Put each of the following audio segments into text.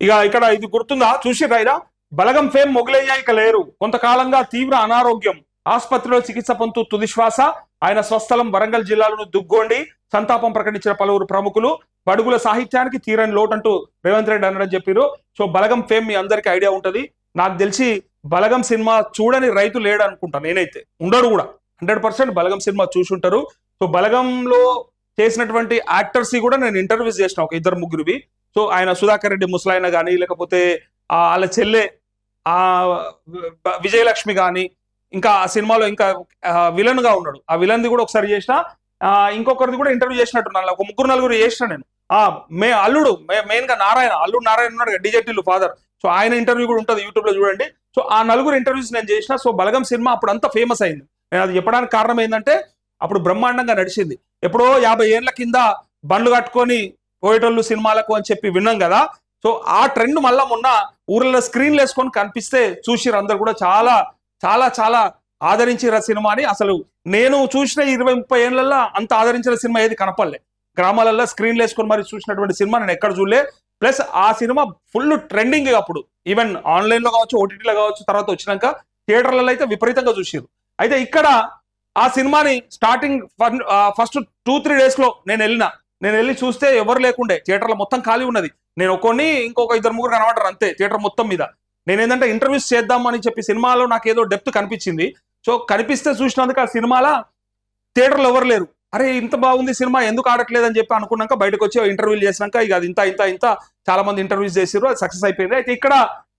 ఇక ఇక్కడ ఇది గుర్తుందా? చూసిర్రా బలగం ఫేమ్ మొగలయ్యా ఇక లేరు. కొంతకాలంగా తీవ్ర అనారోగ్యం. ఆసుపత్రిలో చికిత్స పొందుతూ తుది శ్వాస. ఆయన స్వస్థలం వరంగల్ జిల్లాలోని దుగ్గోండి. సంతాపం ప్రకటించిన పలువురు ప్రముఖులు. బడుగుల సాహిత్యానికి తీరని లోటంటూ రేవంత్ రెడ్డి అన్నారని చెప్పారు సో బలగం ఫేమ్ మీ అందరికీ ఐడియా ఉంటది. నాకు తెలిసి బలగం సినిమా చూడని రైతు లేడు అనుకుంటా నేనైతే. ఉండడు కూడా. హండ్రెడ్ పర్సెంట్ బలగం సినిమా చూసి ఉంటారు సో బలగంలో చేసినటువంటి యాక్టర్స్ కూడా నేను ఇంటర్వ్యూస్ చేసిన ఒక ఇద్దరు ముగ్గురివి. సో ఆయన సుధాకర్ రెడ్డి ముసలాయన కానీ లేకపోతే ఆ వాళ్ళ చెల్లె ఆ విజయలక్ష్మి కానీ ఇంకా ఆ సినిమాలో ఇంకా విలన్గా ఉన్నాడు. ఆ విలన్ది కూడా ఒకసారి చేసిన ఇంకొకరిది కూడా ఇంటర్వ్యూ చేసినట్టున్నాను. ఒక ముగ్గురు నలుగురు చేసిన నేను. ఆ మే అల్లుడు మెయిన్గా నారాయణ అల్లుడు నారాయణ ఉన్నాడు డిజెటిల్ ఫాదర్. సో ఆయన ఇంటర్వ్యూ కూడా ఉంటుంది యూట్యూబ్లో చూడండి. సో ఆ నలుగురు ఇంటర్వ్యూస్ నేను చేసిన సో బలగం సినిమా అప్పుడు అంత ఫేమస్ అయింది. నేను అది చెప్పడానికి కారణం ఏంటంటే అప్పుడు బ్రహ్మాండంగా నడిచింది. ఎప్పుడో యాభై ఏళ్ళ కింద బండ్లు కట్టుకొని పోయేటోళ్ళు సినిమాలకు అని చెప్పి విన్నాం కదా. సో ఆ ట్రెండ్ మళ్ళా మొన్న ఊర్లలో స్క్రీన్లు వేసుకొని కనిపిస్తే చూసిరు అందరు కూడా. చాలా చాలా చాలా ఆదరించిన సినిమా అని. అసలు నేను చూసిన ఇరవై ముప్పై ఏళ్ళల్లో అంత ఆదరించిన సినిమా ఏది కనపడలే. గ్రామాలలో స్క్రీన్లు వేసుకొని మరి చూసినటువంటి సినిమా నేను ఎక్కడ చూడలే. ప్లస్ ఆ సినిమా ఫుల్ ట్రెండింగ్ అప్పుడు. ఈవెన్ ఆన్లైన్లో కావచ్చు ఓటీటీలో కావచ్చు తర్వాత వచ్చినాక థియేటర్లలో అయితే విపరీతంగా చూసారు అయితే ఇక్కడ ఆ సినిమాని స్టార్టింగ్ ఫస్ట్ టూ త్రీ డేస్లో నేను వెళ్ళిన. నేను వెళ్ళి చూస్తే ఎవరు లేకుండే. థియేటర్లో మొత్తం ఖాళీ ఉన్నది. నేను ఒక్కొని ఇంకొక ఇద్దరు ముగ్గురు కనబడరు అంతే థియేటర్ మొత్తం మీద. నేను ఏంటంటే ఇంటర్వ్యూస్ చేద్దామని చెప్పి సినిమాలో నాకు ఏదో డెప్త్ కనిపించింది. సో కనిపిస్తే చూసినందుకు ఆ సినిమాలో థియేటర్లో ఎవరు లేరు. అరే ఇంత బాగుంది సినిమా ఎందుకు ఆడట్లేదు అని చెప్పి అనుకున్నాక బయటకు వచ్చి ఇంటర్వ్యూలు చేసినాక ఇక అది ఇంత ఇంత ఇంత చాలా మంది ఇంటర్వ్యూస్ చేసారు అది సక్సెస్ అయిపోయింది. అయితే ఇక్కడ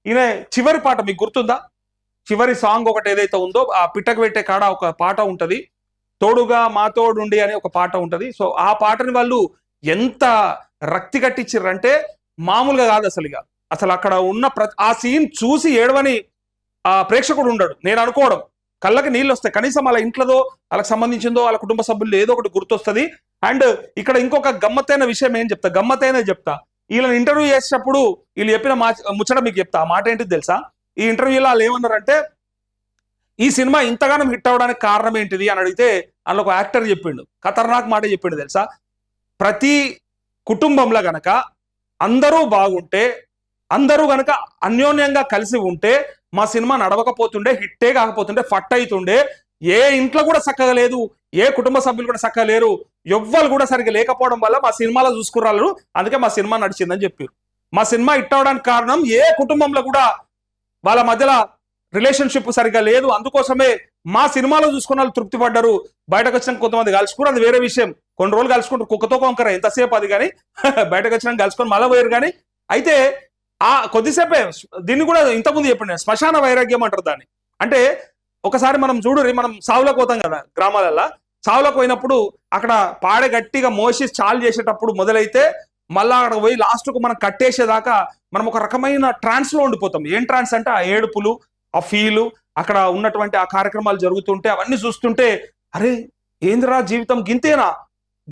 ఈయన చివరి పాట మీకు గుర్తుందా? చివరి సాంగ్ ఒకటి ఏదైతే ఉందో ఆ పిట్టకు పెట్టే కాడ ఒక పాట ఉంటది. తోడుగా మాతోడుండి అనే ఒక పాట ఉంటుంది. సో ఆ పాటని వాళ్ళు ఎంత రక్తి కట్టించారంటే మామూలుగా కాదు అసలు ఇక. అసలు అక్కడ ఉన్న ప్రతి ఆ సీన్ చూసి ఏడవని ఆ ప్రేక్షకుడు ఉండడు. నేను అనుకోవడం. కళ్ళకి నీళ్ళు వస్తాయి. కనీసం వాళ్ళ ఇంట్లోదో వాళ్ళకి సంబంధించిందో వాళ్ళ కుటుంబ సభ్యులు ఏదో ఒకటి గుర్తొస్తుంది. అండ్ ఇక్కడ ఇంకొక గమ్మత్తైన విషయం ఏం చెప్తా? గమ్మత్తైన చెప్తా. వీళ్ళని ఇంటర్వ్యూ చేసేటప్పుడు వీళ్ళు చెప్పిన మా ముచ్చట మీకు చెప్తా. ఆ మాట ఏంటిది తెలుసా? ఈ ఇంటర్వ్యూలో వాళ్ళు ఏమన్నారంటే ఈ సినిమా ఇంతగానం హిట్ అవ్వడానికి కారణం ఏంటిది అని అడిగితే అందులో ఒక యాక్టర్ చెప్పిండు. ఖతర్నాక్ మాట చెప్పిండు తెలుసా? ప్రతి కుటుంబంలో గనక అందరూ బాగుంటే అందరూ గనక అన్యోన్యంగా కలిసి ఉంటే మా సినిమా నడవకపోతుండే హిట్టే కాకపోతుండే ఫట్ అవుతుండే ఏ ఇంట్లో కూడా చక్కగా లేదు ఏ కుటుంబ సభ్యులు కూడా చక్కగా లేరు ఎవ్వరు కూడా సరిగ్గా లేకపోవడం వల్ల మా సినిమాలో చూసుకున్నారు అందుకే మా సినిమా నడిచిందని చెప్పారు. మా సినిమా హిట్ అవడానికి కారణం ఏ కుటుంబంలో కూడా వాళ్ళ మధ్యలో రిలేషన్షిప్ సరిగ్గా లేదు. అందుకోసమే మా సినిమాలో చూసుకున్న వాళ్ళు తృప్తి పడ్డారు బయటకు వచ్చినాక కొంతమంది కలుసుకున్నారు. అది వేరే విషయం. కొన్ని రోజులు కలుసుకుంటారు. కుక్కతో కొంకర. ఎంతసేపు అది కానీ బయటకు వచ్చినాక కలుసుకొని మళ్ళీ పోయారు కానీ అయితే ఆ కొద్దిసేపే దీన్ని కూడా ఇంతకుముందు చెప్పండి శ్మశాన వైరాగ్యం అంటారు దాన్ని. అంటే ఒకసారి మనం చూడు మనం సావులకు పోతాం కదా గ్రామాలల్లో. సావులకు పోయినప్పుడు అక్కడ పాడె గట్టిగా మోసి చాలు చేసేటప్పుడు మొదలైతే మళ్ళా అక్కడ పోయి లాస్ట్కు మనం కట్టేసేదాకా మనం ఒక రకమైన ట్రాన్స్లో ఉండిపోతాం. ఏం ట్రాన్స్ అంటే ఆ ఏడుపులు ఆ ఫీలు అక్కడ ఉన్నటువంటి ఆ కార్యక్రమాలు జరుగుతుంటే అవన్నీ చూస్తుంటే అరే ఏందిరా జీవితం గింతేనా?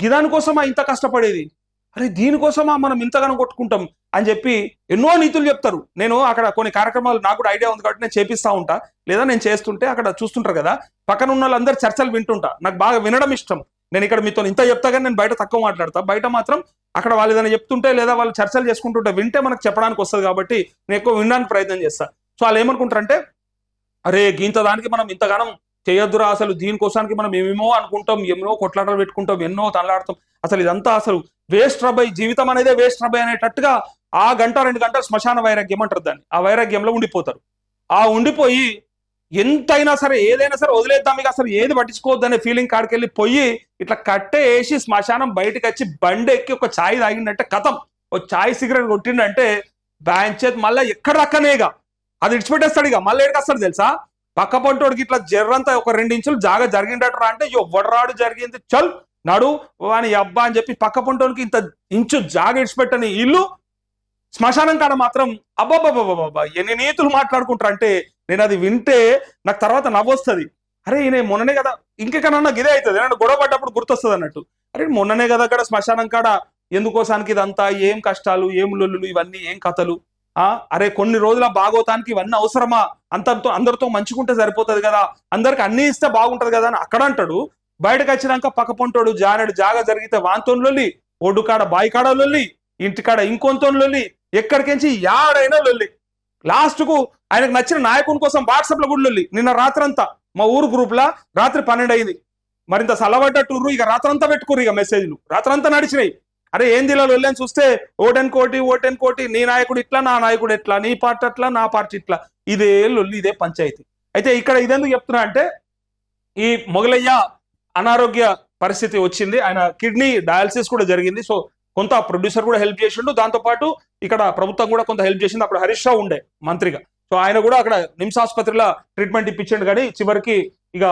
గిదాని కోసమా ఇంత కష్టపడేది? అరే దీనికోసమా మనం ఇంతగానో కొట్టుకుంటాం? అని చెప్పి ఎన్నో నీతులు చెప్తారు. నేను అక్కడ కొన్ని కార్యక్రమాలు నాకు కూడా ఐడియా ఉంది కాబట్టి నేను చేపిస్తా ఉంటా. లేదా నేను చేస్తుంటే అక్కడ చూస్తుంటారు కదా పక్కన ఉన్న వాళ్ళందరూ చర్చలు వింటుంటా. నాకు బాగా వినడం ఇష్టం. నేను ఇక్కడ మీతో ఇంత చెప్తా కానీ నేను బయట తక్కువ మాట్లాడతా. బయట మాత్రం అక్కడ వాళ్ళు ఏదైనా చెప్తుంటే లేదా వాళ్ళు చర్చలు చేసుకుంటుంటే వింటే మనకు చెప్పడానికి వస్తుంది కాబట్టి నేను ఎక్కువ వినడానికి ప్రయత్నం చేస్తాను సో వాళ్ళు ఏమనుకుంటారంటే అరే ఇంత దానికి మనం ఇంతగానం చేయొద్దురా అసలు దీనికోసానికి మనం ఏమేమో అనుకుంటాం ఎన్నో కొట్లాటలు పెట్టుకుంటాం ఎన్నో తనలాడతాం అసలు ఇదంతా అసలు వేస్ట్ రబై జీవితం అనేదే వేస్ట్ రబై అనేటట్టుగా ఆ గంట రెండు గంటల శ్మశాన వైరాగ్యం అంటారు దాన్ని. ఆ వైరాగ్యంలో ఉండిపోతారు. ఆ ఉండిపోయి ఎంతైనా సరే ఏదైనా సరే వదిలేద్దాం ఇక అసలు ఏది పట్టించుకోవద్దు అనే ఫీలింగ్ కాడికెళ్ళి పోయి ఇట్లా కట్టే వేసి శ్మశానం బయటకు వచ్చి బండి ఎక్కి ఒక ఛాయ్ తాగిండంటే కథం. ఒక ఛాయ్ సిగరెట్ కొట్టిండంటే బ్యాంక్ చేతి మళ్ళీ ఎక్కడ రక్కనేగా అది ఇడిచిపెట్టేస్తాడు ఇక. మళ్ళీ ఏడికొస్తాడు తెలుసా? పక్క పంటోడికి ఇట్లా జర్రంతా ఒక రెండు ఇంచులు జాగా జరిగిండట్రా అంటే ఎవ్వడరాడు జరిగింది చల్ నడు వాని అబ్బా అని చెప్పి పక్క పంటోనికి ఇంత ఇంచు జాగ ఇడిచిపెట్టని ఇల్లు శ్మశానం కాడ మాత్రం అబ్బాబ్బాబ్బాబ్బా ఎన్ని నీతులు మాట్లాడుకుంటారు అంటే నేను అది వింటే నాకు తర్వాత నవ్వొస్తుంది. అరే ఈయన మొన్ననే కదా ఇంకెక్కడన్నా ఇదే అవుతుంది నేను గొడవ పడ్డప్పుడు గుర్తొస్తుంది అన్నట్టు అరే మొన్ననే కదా అక్కడ శ్మశానం కాడ ఎందుకోసానికి ఇదంతా ఏం కష్టాలు ఏం లొల్లులు ఇవన్నీ ఏం కథలు? అరే కొన్ని రోజుల బాగోతానికి ఇవన్నీ అవసరమా? అంతతో అందరితో మంచుకుంటే సరిపోతుంది కదా? అందరికి అన్ని ఇస్తే బాగుంటది కదా అని అక్కడ అంటాడు. బయటకు వచ్చినాక పక్కపొంటోడు జానడు జాగా జరిగితే వాంతోని లొల్లి ఒడ్డు కాడ లొల్లి ఇంటికాడ ఇంకొంతోన్లొల్లి లొల్లి ఎక్కడికించి యాడైనా లొల్లి. లాస్ట్కు ఆయనకు నచ్చిన నాయకుని కోసం వాట్సాప్లో కూడా లొల్లి. నిన్న రాత్రంతా మా ఊరు గ్రూప్లా రాత్రి పన్నెండు అయింది మరింత సలవడ్డట్టుర్రు ఇక రాత్రంతా పెట్టుకుర్రు ఇక మెసేజ్లు. రాత్రంతా నడిచినాయి. అరే ఏంది ఇలా లొల్లి చూస్తే ఓటెన్ కోటి ఓటెన్ కోటి నీ నాయకుడు ఇట్లా నా నాయకుడు ఎట్లా నీ పార్టీ అట్లా నా పార్టీ ఇట్లా. ఇదే లొల్లి ఇదే పంచాయతీ. అయితే ఇక్కడ ఇదెందుకు చెప్తున్నా అంటే ఈ మొగలయ్య అనారోగ్య పరిస్థితి వచ్చింది. ఆయన కిడ్నీ డయాలసిస్ కూడా జరిగింది. సో కొంత ప్రొడ్యూసర్ కూడా హెల్ప్ చేసిండు. దాంతో పాటు ఇక్కడ ప్రభుత్వం కూడా కొంత హెల్ప్ చేసింది. అప్పుడు హరీష్ రావు ఉండే మంత్రిగా. సో ఆయన కూడా అక్కడ నిమ్స్ ఆసుపత్రిలో ట్రీట్మెంట్ ఇప్పించండు కానీ చివరికి ఇక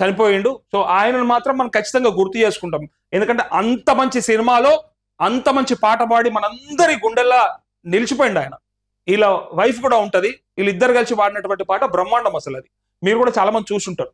చనిపోయిండు. సో ఆయనను మాత్రం మనం ఖచ్చితంగా గుర్తు చేసుకుంటాం. ఎందుకంటే అంత మంచి సినిమాలో అంత మంచి పాట పాడి మనందరి గుండెల్లా నిలిచిపోయిండు ఆయన. వీళ్ళ వైఫ్ కూడా ఉంటది. వీళ్ళిద్దరు కలిసి పాడినటువంటి పాట బ్రహ్మాండం అసలు అది మీరు కూడా చాలా మంది చూసుంటారు.